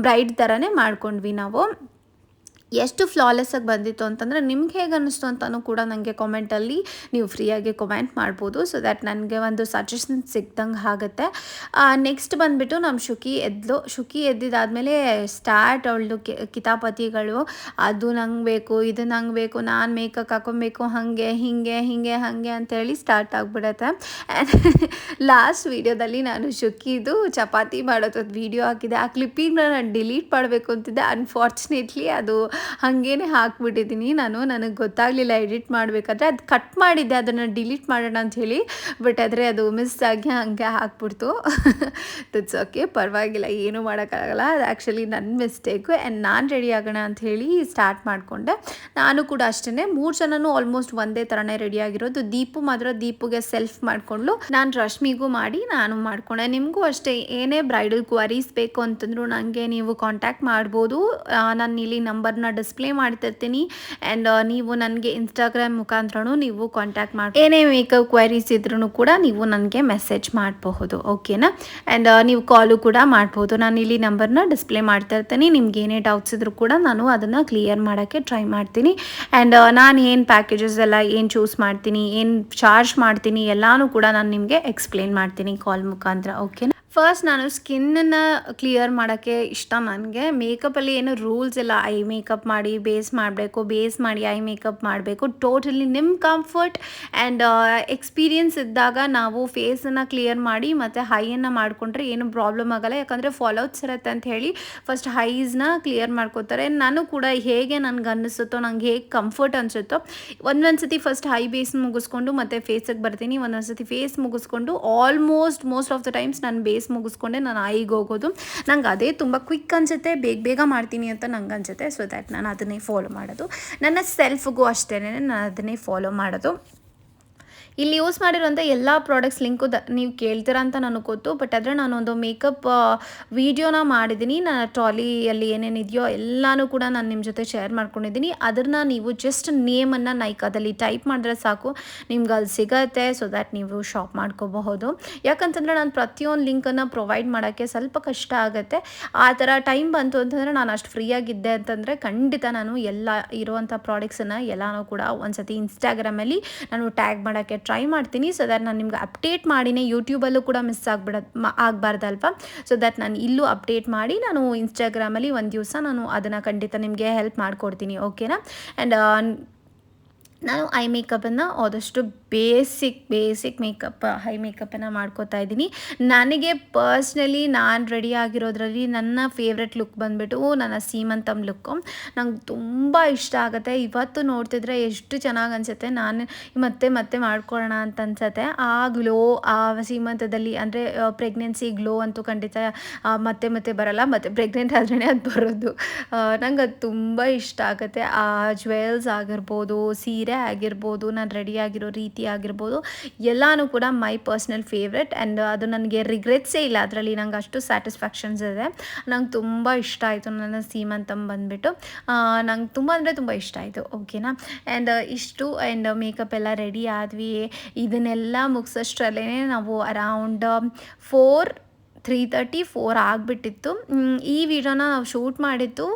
S3: ಬ್ರೈಡ್ ಥರನೇ ಮಾಡ್ಕೊಂಡ್ವಿ ನಾವು. ಎಷ್ಟು ಫ್ಲಾಲೆಸ್ ಆಗಿ ಬಂದಿತ್ತು ಅಂತಂದರೆ ನಿಮ್ಗೆ ಹೇಗೆ ಅನ್ನಿಸ್ತು ಅಂತಲೂ ಕೂಡ ನನಗೆ ಕಾಮೆಂಟಲ್ಲಿ ನೀವು ಫ್ರೀಯಾಗಿ ಕಮೆಂಟ್ ಮಾಡ್ಬೋದು. ಸೊ ದ್ಯಾಟ್ ನನಗೆ ಒಂದು ಸಜೆಷನ್ ಸಿಕ್ದಂಗೆ ಆಗುತ್ತೆ. ನೆಕ್ಸ್ಟ್ ಬಂದುಬಿಟ್ಟು ನಮ್ಮ ಶುಕಿ ಎದ್ಲು ಶುಕಿ ಎದ್ದಿದ್ದಾದಮೇಲೆ ಸ್ಟಾರ್ಟ್ ಅವಳು ಕಿತಾಪತಿಗಳು, ಅದು ನಂಗೆ ಬೇಕು, ಇದು ನಂಗೆ ಬೇಕು, ನಾನು ಮೇಕಪ್ ಹಾಕೊಬೇಕು ಹಾಗೆ, ಹೀಗೆ ಹೀಗೆ, ಹಾಗೆ ಅಂತೇಳಿ ಸ್ಟಾರ್ಟ್ ಆಗಿಬಿಡತ್ತೆ. ಲಾಸ್ಟ್ ವೀಡಿಯೋದಲ್ಲಿ ನಾನು ಶುಕಿದು ಚಪಾತಿ ಮಾಡೋದು ವೀಡಿಯೋ ಹಾಕಿದೆ. ಆ ಕ್ಲಿಪ್ಪಿಂಗ್ನ ನಾನು ಡಿಲೀಟ್ ಮಾಡಬೇಕು ಅಂತಿದ್ದೆ. ಅನ್ಫಾರ್ಚುನೇಟ್ಲಿ ಅದು ಹಾಗೇನೆ ಹಾಕ್ಬಿಟ್ಟಿದ್ದೀನಿ ನಾನು. ನನಗೆ ಗೊತ್ತಾಗಲಿಲ್ಲ ಎಡಿಟ್ ಮಾಡಬೇಕಾದ್ರೆ ಅದು ಕಟ್ ಮಾಡಿದ್ದೆ, ಅದನ್ನು ಡಿಲೀಟ್ ಮಾಡೋಣ ಅಂತ ಹೇಳಿ. ಬಟ್ ಆದರೆ ಅದು ಮಿಸ್ ಆಗಿ ಹಾಗೆ ಹಾಕ್ಬಿಡ್ತು. ದಟ್ಸ್ ಓಕೆ ಪರವಾಗಿಲ್ಲ, ಏನೂ ಮಾಡೋಕ್ಕಾಗಲ್ಲ. ಅದು ಆ್ಯಕ್ಚುಲಿ ನನ್ನ ಮಿಸ್ಟೇಕು ಆ್ಯಂಡ್ ನಾನು ರೆಡಿ ಆಗೋಣ ಅಂತ ಹೇಳಿ ಸ್ಟಾರ್ಟ್ ಮಾಡಿಕೊಂಡೆ. ನಾನು ಕೂಡ ಅಷ್ಟೇ ಮೂರು ಜನನೂ ಆಲ್ಮೋಸ್ಟ್ ಒಂದೇ ಥರನೇ ರೆಡಿ ಆಗಿರೋದು. ದೀಪು ಮಾತ್ರ ದೀಪುಗೆ ಸೆಲ್ಫ್ ಮಾಡಿಕೊಂಡ್ಲು ನಾನು ರಶ್ಮಿಗೂ ಮಾಡಿ ನಾನು ಮಾಡಿಕೊಂಡೆ. ನಿಮಗೂ ಅಷ್ಟೇ, ಏನೇ ಬ್ರೈಡಲ್ ಕ್ವಾರೀಸ್ ಬೇಕು ಅಂತಂದ್ರು ನನಗೆ ನೀವು ಕಾಂಟ್ಯಾಕ್ಟ್ ಮಾಡ್ಬೋದು. ನಾನು ಇಲ್ಲಿ ನಂಬರ್ನ ಡಿಸ್ಪ್ಲೇ ಮಾಡ್ತಿರ್ತೀನಿ. ಆ್ಯಂಡ್ ನೀವು ನನಗೆ ಇನ್ಸ್ಟಾಗ್ರಾಮ್ ಮುಖಾಂತರನೂ ನೀವು ಕಾಂಟ್ಯಾಕ್ಟ್ ಮಾಡಿ ಏನೇ ಮೇಕಪ್ ಕ್ವೈರೀಸ್ ಇದ್ರೂ ಕೂಡ ನೀವು ನನಗೆ ಮೆಸೇಜ್ ಮಾಡಬಹುದು ಓಕೆನಾ ಆ್ಯಂಡ್ ನೀವು ಕಾಲು ಕೂಡ ಮಾಡ್ಬೋದು ನಾನು ಇಲ್ಲಿ ನಂಬರ್ನ ಡಿಸ್ಪ್ಲೇ ಮಾಡ್ತಾ ಇರ್ತೀನಿ ನಿಮ್ಗೆ ಏನೇ ಡೌಟ್ಸ್ ಇದ್ರೂ ಕೂಡ ನಾನು ಅದನ್ನು ಕ್ಲಿಯರ್ ಮಾಡೋಕ್ಕೆ ಟ್ರೈ ಮಾಡ್ತೀನಿ. ಆ್ಯಂಡ್ ನಾನು ಏನು ಪ್ಯಾಕೇಜಸ್ ಎಲ್ಲ ಏನು ಚೂಸ್ ಮಾಡ್ತೀನಿ, ಏನು ಚಾರ್ಜ್ ಮಾಡ್ತೀನಿ, ಎಲ್ಲಾನು ಕೂಡ ನಾನು ನಿಮಗೆ ಎಕ್ಸ್ಪ್ಲೇನ್ ಮಾಡ್ತೀನಿ ಕಾಲ್ ಮುಖಾಂತರ ಓಕೆನಾ ಫಸ್ಟ್ ನಾನು ಸ್ಕಿನ್ನನ್ನು ಕ್ಲಿಯರ್ ಮಾಡೋಕ್ಕೆ ಇಷ್ಟ ನನಗೆ. ಮೇಕಪ್ಪಲ್ಲಿ ಏನು ರೂಲ್ಸ್ ಇಲ್ಲ. ಐ ಮೇಕಪ್ ಮಾಡಿ ಬೇಸ್ ಮಾಡಬೇಕು ಬೇಸ್ ಮಾಡಿ ಐ ಮೇಕಪ್ ಮಾಡಬೇಕು. ಟೋಟಲಿ ನಿಮ್ಮ ಕಂಫರ್ಟ್ ಆ್ಯಂಡ್ ಎಕ್ಸ್ಪೀರಿಯನ್ಸ್ ಇದ್ದಾಗ ನಾವು ಫೇಸನ್ನು ಕ್ಲಿಯರ್ ಮಾಡಿ ಮತ್ತು ಹೈಯನ್ನು ಮಾಡಿಕೊಂಡ್ರೆ ಏನು ಪ್ರಾಬ್ಲಮ್ ಆಗಲ್ಲ. ಯಾಕಂದರೆ ಫಾಲೋಟ್ಸ್ ಇರುತ್ತೆ ಅಂತ ಹೇಳಿ ಫಸ್ಟ್ ಹೈಸ್ನ ಕ್ಲಿಯರ್ ಮಾಡ್ಕೋತಾರೆ. ನಾನು ಕೂಡ ಹೇಗೆ ನನಗೆ ಅನ್ನಿಸುತ್ತೋ, ನಂಗೆ ಹೇಗೆ ಕಂಫರ್ಟ್ ಅನಿಸುತ್ತೋ ಒಂದೊಂದು ಸತಿ ಫಸ್ಟ್ ಹೈ ಬೇಸ್ ಮುಗಿಸ್ಕೊಂಡು ಮತ್ತು ಫೇಸಿಗೆ ಬರ್ತೀನಿ. ಒಂದೊಂದು ಸತಿ ಫೇಸ್ ಮುಗಿಸ್ಕೊಂಡು almost most of the times ನಾನು ಬೇಸ್ ಮುಗಿಸ್ಕೊಂಡೆ ನಾನು ಐಗೆ ಹೋಗೋದು. ನಂಗೆ ಅದೇ ತುಂಬ ಕ್ವಿಕ್ ಅನ್ಸುತ್ತೆ, ಬೇಗ ಬೇಗ ಮಾಡ್ತೀನಿ ಅಂತ ನಂಗೆ ಅನ್ಸುತ್ತೆ. ಸೊ ದ್ಯಾಟ್ ನಾನು ಅದನ್ನೇ ಫಾಲೋ ಮಾಡೋದು. ನನ್ನ ಸೆಲ್ಫ್ಗೂ ಅಷ್ಟೇ ನಾನು ಅದನ್ನೇ ಫಾಲೋ ಮಾಡೋದು. ಇಲ್ಲಿ ಯೂಸ್ ಮಾಡಿರೋಂಥ ಎಲ್ಲ ಪ್ರಾಡಕ್ಟ್ಸ್ ಲಿಂಕು ದ ನೀವು ಕೇಳ್ತೀರಾ ಅಂತ ನನಗೆ ಗೊತ್ತು. ಬಟ್ ಆದರೆ ನಾನೊಂದು ಮೇಕಪ್ ವೀಡಿಯೋನ ಮಾಡಿದ್ದೀನಿ ನನ್ನ ಟ್ರಾಲಿಯಲ್ಲಿ ಏನೇನಿದೆಯೋ ಎಲ್ಲನೂ ಕೂಡ ನಾನು ನಿಮ್ಮ ಜೊತೆ ಶೇರ್ ಮಾಡ್ಕೊಂಡಿದ್ದೀನಿ ಅದನ್ನು ನೀವು ಜಸ್ಟ್ ನೇಮನ್ನು ನೈಕಾದಲ್ಲಿ ಟೈಪ್ ಮಾಡಿದ್ರೆ ಸಾಕು. ನಿಮ್ಗೆ ಅಲ್ಲಿ ಸಿಗತ್ತೆ ಸೊ ದ್ಯಾಟ್ ನೀವು ಶಾಪ್ ಮಾಡ್ಕೋಬಹುದು. ಯಾಕಂತಂದರೆ ನಾನು ಪ್ರತಿಯೊಂದು ಲಿಂಕನ್ನು ಪ್ರೊವೈಡ್ ಮಾಡೋಕ್ಕೆ ಸ್ವಲ್ಪ ಕಷ್ಟ ಆಗುತ್ತೆ. ಆ ಥರ ಟೈಮ್ ಬಂತು ಅಂತಂದರೆ ನಾನು ಅಷ್ಟು ಫ್ರೀಯಾಗಿದ್ದೆ ಅಂತಂದರೆ ಖಂಡಿತ ನಾನು ಎಲ್ಲ ಇರುವಂಥ ಪ್ರಾಡಕ್ಟ್ಸನ್ನು ಎಲ್ಲನೂ ಕೂಡ ಒಂದು ಸತಿ ಇನ್ಸ್ಟಾಗ್ರಾಮಲ್ಲಿ ನಾನು ಟ್ಯಾಗ್ ಮಾಡೋಕ್ಕೆ ಟ್ರೈ ಮಾಡ್ತೀನಿ ಸೊ ದ್ಯಾಟ್ ನಾನು ನಿಮ್ಗೆ ಅಪ್ಡೇಟ್ ಮಾಡಿನೇ ಯೂಟ್ಯೂಬಲ್ಲೂ ಕೂಡ ಮಿಸ್ ಆಗ್ಬಿಡ ಆಗಬಾರ್ದಲ್ವ? ಸೊ ದ್ಯಾಟ್ ನಾನು ಇಲ್ಲೂ ಅಪ್ಡೇಟ್ ಮಾಡಿ ನಾನು ಇನ್ಸ್ಟಾಗ್ರಾಮಲ್ಲಿ ಒಂದು ದಿವಸ ನಾನು ಅದನ್ನು ಖಂಡಿತ ನಿಮಗೆ ಹೆಲ್ಪ್ ಮಾಡಿಕೊಡ್ತೀನಿ ಓಕೆನಾ ಆ್ಯಂಡ್ ನಾನು ಐ ಮೇಕಪ್ಪನ್ನು ಆದಷ್ಟು ಬೇಸಿಕ್ ಬೇಸಿಕ್ ಮೇಕಪ್ ಹೈ ಮೇಕಪ್ಪನ್ನು ಮಾಡ್ಕೋತಾ ಇದ್ದೀನಿ. ನನಗೆ ಪರ್ಸ್ನಲಿ ನಾನು ರೆಡಿ ಆಗಿರೋದ್ರಲ್ಲಿ ನನ್ನ ಫೇವ್ರೆಟ್ ಲುಕ್ ಬಂದುಬಿಟ್ಟು ನನ್ನ ಸೀಮಂತಮ್ ಲುಕ್ಕು ನಂಗೆ ತುಂಬ ಇಷ್ಟ ಆಗುತ್ತೆ. ಇವತ್ತು ನೋಡ್ತಿದ್ರೆ ಎಷ್ಟು ಚೆನ್ನಾಗಿ ಅನಿಸುತ್ತೆ. ನಾನು ಮತ್ತೆ ಮತ್ತೆ ಮಾಡ್ಕೊಳ್ಳೋಣ ಅಂತ ಅನ್ಸುತ್ತೆ. ಆ ಗ್ಲೋ ಆ ಸೀಮಂತದಲ್ಲಿ ಅಂದರೆ ಪ್ರೆಗ್ನೆನ್ಸಿ ಗ್ಲೋ ಅಂತೂ ಖಂಡಿತ ಮತ್ತೆ ಮತ್ತೆ ಬರಲ್ಲ. ಮತ್ತು ಪ್ರೆಗ್ನೆಂಟ್ ಆದ್ರೇ ಅದು ಬರೋದು. ನಂಗೆ ಅದು ತುಂಬ ಇಷ್ಟ ಆಗುತ್ತೆ. ಆ ಜ್ಯುವೆಲ್ಸ್ ಆಗಿರ್ಬೋದು, ಸೀರೆ ಆಗಿರ್ಬೋದು, ನಾನು ರೆಡಿ ಆಗಿರೋ ರೀತಿ ಆಗಿರ್ಬೋದು. ಎಲ್ಲನೂ ಕೂಡ ಮೈ ಪರ್ಸ್ನಲ್ ಫೇವ್ರೆಟ್ ಆ್ಯಂಡ್ ಅದು ನನಗೆ ರಿಗ್ರೆಟ್ಸೇ ಇಲ್ಲ. ಅದರಲ್ಲಿ ನಂಗೆ ಅಷ್ಟು ಸ್ಯಾಟಿಸ್ಫ್ಯಾಕ್ಷನ್ಸ್ ಇದೆ. ನಂಗೆ ತುಂಬ ಇಷ್ಟ ಆಯಿತು ನನ್ನ ಸೀಮಂತಮ್ ಬಂದುಬಿಟ್ಟು. ನಂಗೆ ತುಂಬ ಅಂದರೆ ತುಂಬ ಇಷ್ಟ ಆಯಿತು. ಓಕೆನಾ? ಆ್ಯಂಡ್ ಇಷ್ಟು ಆ್ಯಂಡ್ ಮೇಕಪ್ ಎಲ್ಲ ರೆಡಿ ಆದ್ವಿ. ಇದನ್ನೆಲ್ಲ ಮುಗಿಸೋಷ್ಟರಲ್ಲೇ ನಾವು around four three thirty four ಆಗಿಬಿಟ್ಟಿತ್ತು. ಈ ವಿಡಿಯೋನ ನಾವು ಶೂಟ್ ಮಾಡಿದ್ದು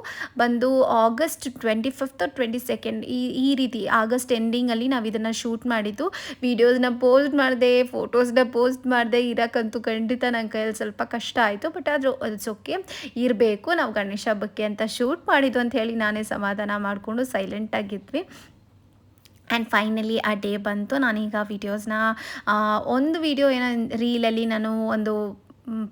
S3: ಬಂದು August twenty fifth twenty second ಈ ಈ ರೀತಿ ಆಗಸ್ಟ್ ಎಂಡಿಂಗಲ್ಲಿ ನಾವು ಇದನ್ನು ಶೂಟ್ ಮಾಡಿದ್ದು. ವೀಡಿಯೋಸ್ನ ಪೋಸ್ಟ್ ಮಾಡಿದೆ ಫೋಟೋಸ್ನ ಪೋಸ್ಟ್ ಮಾಡಿದೆ ಇರೋಕ್ಕಂತೂ ಖಂಡಿತ ನನ್ನ ಕೈಯಲ್ಲಿ ಸ್ವಲ್ಪ ಕಷ್ಟ ಆಯಿತು ಬಟ್ ಆದರೂ ಇಟ್ಸ್ ಓಕೆ ಇರಬೇಕು. ನಾವು ಗಣೇಶ ಹಬ್ಬಕ್ಕೆ ಅಂತ ಶೂಟ್ ಮಾಡಿದ್ದು ಅಂತ ಹೇಳಿ ನಾನೇ ಸಮಾಧಾನ ಮಾಡಿಕೊಂಡು ಸೈಲೆಂಟಾಗಿದ್ವಿ ಆ್ಯಂಡ್ ಫೈನಲಿ ಆ ಡೇ ಬಂತು. ನಾನೀಗ ವೀಡಿಯೋಸ್ನ ಒಂದು ವೀಡಿಯೋ ಏನೋ ರೀಲಲ್ಲಿ ನಾನು ಒಂದು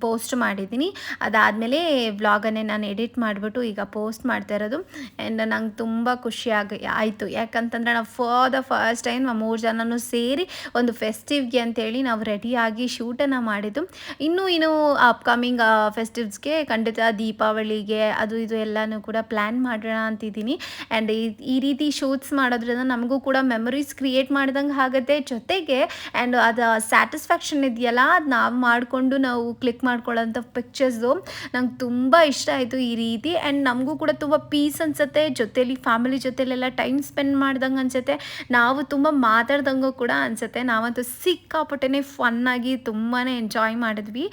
S3: ಪೋಸ್ಟ್ ಮಾಡಿದ್ದೀನಿ. ಅದಾದಮೇಲೆ ವ್ಲಾಗನ್ನೇ ನಾನು ಎಡಿಟ್ ಮಾಡಿಬಿಟ್ಟು ಈಗ ಪೋಸ್ಟ್ ಮಾಡ್ತಾ ಇರೋದು. ಆ್ಯಂಡ್ ನಂಗೆ ತುಂಬ ಖುಷಿಯಾಗಿ ಆಯಿತು. ಯಾಕಂತಂದ್ರೆ ನಾವು ಫಾರ್ ದ ಫಸ್ಟ್ ಟೈಮ್ ನಾವು ಮೂರು ಜನನೂ ಸೇರಿ ಒಂದು ಫೆಸ್ಟಿವ್ಗೆ ಅಂತೇಳಿ ನಾವು ರೆಡಿಯಾಗಿ ಶೂಟನ್ನು ಮಾಡಿದ್ದು. ಇನ್ನೂ ಇನ್ನೂ ಅಪ್ಕಮಿಂಗ್ ಫೆಸ್ಟಿವ್ಸ್ಗೆ ಖಂಡಿತ ದೀಪಾವಳಿಗೆ ಅದು, ಇದು ಎಲ್ಲನೂ ಕೂಡ ಪ್ಲ್ಯಾನ್ ಮಾಡೋಣ ಅಂತಿದ್ದೀನಿ. ಆ್ಯಂಡ್ ಈ ಈ ರೀತಿ ಶೂಟ್ಸ್ ಮಾಡೋದ್ರಿಂದ ನಮಗೂ ಕೂಡ ಮೆಮೊರೀಸ್ ಕ್ರಿಯೇಟ್ ಮಾಡ್ದಂಗೆ ಆಗುತ್ತೆ ಜೊತೆಗೆ ಆ್ಯಂಡ್ ಅದು ಸ್ಯಾಟಿಸ್ಫ್ಯಾಕ್ಷನ್ ಇದೆಯಲ್ಲ ಅದು ನಾವು ಮಾಡಿಕೊಂಡು ನಾವು ಕ್ಲಿಕ್ ಮಾಡ್ಕೊಳ್ಳೋಂಥ ಪಿಕ್ಚರ್ಸು ನಂಗೆ ತುಂಬ ಇಷ್ಟ ಆಯಿತು ಈ ರೀತಿ. ಆ್ಯಂಡ್ ನಮಗೂ ಕೂಡ ತುಂಬ ಪೀಸ್ ಅನಿಸುತ್ತೆ. ಜೊತೇಲಿ ಫ್ಯಾಮಿಲಿ ಜೊತೆಲೆಲ್ಲ ಟೈಮ್ ಸ್ಪೆಂಡ್ ಮಾಡ್ದಂಗೆ ಅನಿಸುತ್ತೆ. ನಾವು ತುಂಬ ಮಾತಾಡ್ದಂಗೂ ಕೂಡ ಅನಿಸುತ್ತೆ. ನಾವಂತೂ ಸಿಕ್ಕಾಪಟ್ಟೆ ಫನ್ನಾಗಿ ತುಂಬಾ ಎಂಜಾಯ್ ಮಾಡಿದ್ವಿ.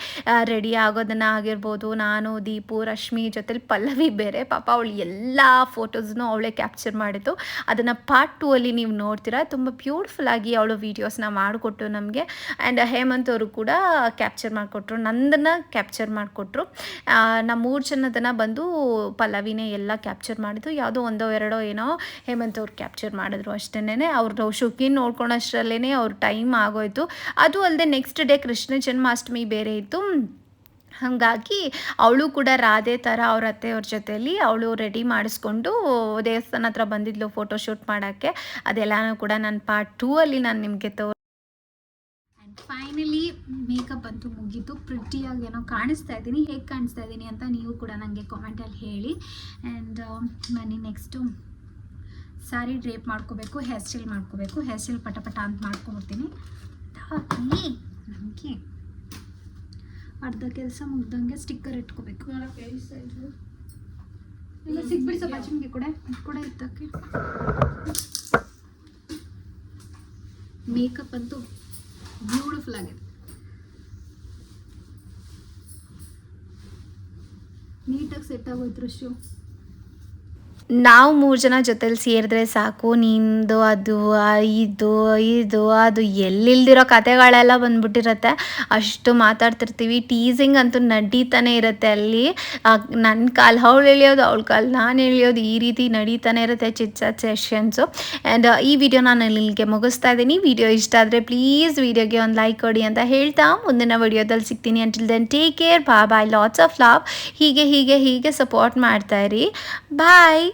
S3: ರೆಡಿ ಆಗೋದನ್ನು ಆಗಿರ್ಬೋದು. ನಾನು, ದೀಪು, ರಶ್ಮಿ ಜೊತೆಲಿ ಪಲ್ಲವಿ ಬೇರೆ. ಪಾಪ ಅವಳು ಎಲ್ಲ ಫೋಟೋಸ್ನು ಅವಳೇ ಕ್ಯಾಪ್ಚರ್ ಮಾಡಿದ್ದು. ಅದನ್ನು ಪಾರ್ಟ್ ಟೂ ಅಲ್ಲಿ ನೀವು ನೋಡ್ತೀರಾ. ತುಂಬ ಬ್ಯೂಟಿಫುಲ್ಲಾಗಿ ಅವಳು ವೀಡಿಯೋಸ್ನ ಮಾಡಿಕೊಟ್ಟು ನಮಗೆ. ಆ್ಯಂಡ್ ಹೇಮಂತ್ ಅವರು ಕೂಡ ಕ್ಯಾಪ್ಚರ್ ಮಾಡಿಕೊಟ್ರು. ನಂದನ್ನು ಕ್ಯಾಪ್ಚರ್ ಮಾಡಿಕೊಟ್ರು. ನಮ್ಮ ಮೂರು ಜನದನ್ನು ಬಂದು ಪಲ್ಲವಿನೇ ಎಲ್ಲ ಕ್ಯಾಪ್ಚರ್ ಮಾಡಿದ್ದು ಯಾವುದೋ ಒಂದೋ ಎರಡೋ ಏನೋ ಹೇಮಂತ್ ಅವ್ರು ಕ್ಯಾಪ್ಚರ್ ಮಾಡಿದ್ರು ಅಷ್ಟೇ ಅವ್ರದ್ದು ಶುಕಿ ನೋಡ್ಕೊಳೋಷ್ಟರಲ್ಲೇ ಅವ್ರ ಟೈಮ್ ಆಗೋಯ್ತು. ಅದು ಅಲ್ಲದೆ ನೆಕ್ಸ್ಟ್ ಡೇ ಕೃಷ್ಣ ಜನ್ಮಾಷ್ಟಮಿ ಬೇರೆ ಇತ್ತು. ಹಾಗಾಗಿ ಅವಳು ಕೂಡ ರಾಧೆ ಥರ ಅವ್ರ ಅತ್ತೆಯವ್ರ ಜೊತೆಯಲ್ಲಿ ಅವಳು ರೆಡಿ ಮಾಡಿಸ್ಕೊಂಡು ದೇವಸ್ಥಾನ ಹತ್ರ ಬಂದಿದ್ಲು ಫೋಟೋಶೂಟ್ ಮಾಡೋಕ್ಕೆ. ಅದೆಲ್ಲನೂ ಕೂಡ ನಾನು ಪಾರ್ಟ್ ಟೂ ಅಲ್ಲಿ ನಾನು ನಿಮಗೆ ತೋ
S2: ಫೈನಲಿ ಮೇಕಪ್ ಅಂತೂ ಮುಗೀತು. ಪ್ರಿಟಿಯಾಗಿ ಏನೋ ಕಾಣಿಸ್ತಾ ಇದ್ದೀನಿ. ಹೇಗೆ ಕಾಣಿಸ್ತಾ ಇದ್ದೀನಿ ಅಂತ ನೀವು ಕೂಡ ನನಗೆ ಕಾಮೆಂಟಲ್ಲಿ ಹೇಳಿ. ಆ್ಯಂಡ್ ನಾನು ನೆಕ್ಸ್ಟು ಸಾರಿ ಡ್ರೇಪ್ ಮಾಡ್ಕೋಬೇಕು ಹೇರ್ ಸ್ಟೈಲ್ ಮಾಡ್ಕೋಬೇಕು. ಹೇರ್ ಸ್ಟೈಲ್ ಪಟ ಪಟ ಅಂತ ಮಾಡ್ಕೊಬಿಡ್ತೀನಿ ನನಗೆ ನಮಗೆ ಅರ್ಧ ಕೆಲಸ ಮುಗ್ದಂಗೆ ಸ್ಟಿಕ್ಕರ್ ಇಟ್ಕೋಬೇಕು. ಇಲ್ಲ ಸಿಗ್ಬಿಡಿ ಸ್ವಲ್ಪ ಚಿಮ್ಗೆ ಕೂಡ. ಕೂಡ ಇತ್ತಕ್ಕೆ ಮೇಕಪ್ ಅಂತೂ ಬ್ಯೂಟಿಫುಲ್ ಆಗಿದೆ ನೀಟಾಗಿ ಸೆಟ್ ಆಗೋಯ್ತು ರಶ್ಯು
S3: ನಾವು ಮೂರು ಜನ ಜೊತೆಲಿ ಸೇರಿದ್ರೆ ಸಾಕು, ನಿಂದು, ಅದು ಇದು ಇದು, ಅದು, ಎಲ್ಲಿಲ್ದಿರೋ ಕತೆಗಳೆಲ್ಲ ಬಂದ್ಬಿಟ್ಟಿರುತ್ತೆ. ಅಷ್ಟು ಮಾತಾಡ್ತಿರ್ತೀವಿ. ಟೀಸಿಂಗ್ ಅಂತೂ ನಡೀತಾನೆ ಇರುತ್ತೆ ಅಲ್ಲಿ. ನನ್ನ ಕಾಲು, ಅವಳು ಎಳಿಯೋದು, ಅವಳ ಕಾಲು, ನಾನು ಎಳಿಯೋದು ಈ ರೀತಿ ನಡೀತಾನೆ ಇರುತ್ತೆ ಚಿಚ್ಚ ಸೆಷನ್ಸು ಆ್ಯಂಡ್ ಈ ವಿಡಿಯೋ ನಾನು ಇಲ್ಲಿಗೆ ಮುಗಿಸ್ತಾ ಇದ್ದೀನಿ. ವಿಡಿಯೋ ಇಷ್ಟ ಆದರೆ ಪ್ಲೀಸ್ ವಿಡಿಯೋಗೆ ಒಂದು ಲೈಕ್ ಕೊಡಿ ಅಂತ ಹೇಳ್ತಾ ಮುಂದಿನ ವಿಡಿಯೋದಲ್ಲಿ ಸಿಗ್ತೀನಿ. ಅಂಟಿಲ್ ದೆನ್ ಟೇಕ್ ಕೇರ್ ಬಾ ಬಾಯ್ ಲಾಟ್ಸ್ ಆಫ್ ಲವ್ ಹೀಗೆ ಹೀಗೆ ಹೀಗೆ ಸಪೋರ್ಟ್ ಮಾಡ್ತಾ ಇರಿ. ಬಾಯ್